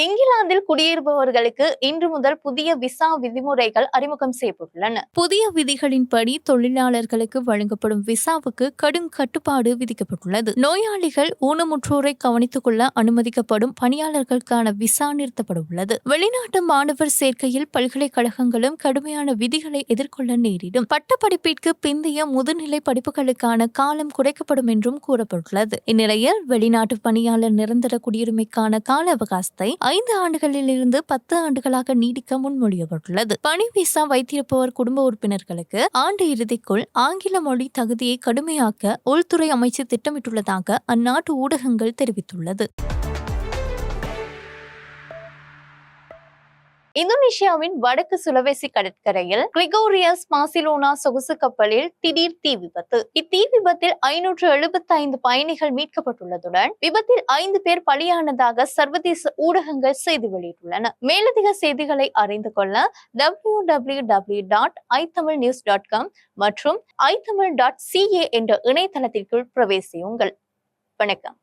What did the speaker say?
இங்கிலாந்தில் குடியேறுபவர்களுக்கு இன்று முதல் புதிய விசா விதிமுறைகள் அறிமுகம் செய்யப்பட்டுள்ளன. புதிய விதிகளின்படி தொழிலாளர்களுக்கு வழங்கப்படும் விசாவுக்கு கடும் கட்டுப்பாடு விதிக்கப்பட்டுள்ளது. நோயாளிகள் ஊனமுற்றோரை கவனித்துக் கொள்ள அனுமதிக்கப்படும் பணியாளர்களுக்கான விசா நிறுத்தப்பட உள்ளது. வெளிநாட்டு மாணவர் சேர்க்கையில் பல்கலைக்கழகங்களும் கடுமையான விதிகளை எதிர்கொள்ள நேரிடும். பட்டப்படிப்பிற்கு பிந்தைய முதுநிலை படிப்புகளுக்கான காலம் குறைக்கப்படும் என்றும் கூறப்பட்டுள்ளது. இந்நிலையில் வெளிநாட்டு பணியாளர் நிரந்தர குடியுரிமைக்கான கால அவகாசத்தை ஐந்து ஆண்டுகளிலிருந்து பத்து ஆண்டுகளாக நீடிக்க முன்மொழியப்பட்டுள்ளது. பணி விசா வைத்திருப்பவர் குடும்ப உறுப்பினர்களுக்கு ஆண்டு இறுதிக்குள் ஆங்கில மொழி தகுதியை கடுமையாக்க உள்துறை அமைச்சு திட்டமிட்டுள்ளதாக அந்நாட்டு ஊடகங்கள் தெரிவித்துள்ளது. இந்தோனேஷியாவின் வடக்கு சுலவேசி கடற்கரையில் கிரிகோரியஸ் மாசிலோனா சொகுசு கப்பலில் திடீர் தீ விபத்து. இத்தீ விபத்தில் ஐநூற்று எழுபத்தி ஐந்து பயணிகள் மீட்கப்பட்டுள்ளதுடன் விபத்தில் ஐந்து பேர் பலியானதாக சர்வதேச ஊடகங்கள் செய்தி வெளியிட்டுள்ளன. மேலதிக செய்திகளை அறிந்து கொள்ள W W W dot I Tamil news dot com மற்றும் ஐ தமிழ் டாட் சிஏ என்ற இணையதளத்திற்குள் பிரவேசியுங்கள். வணக்கம்.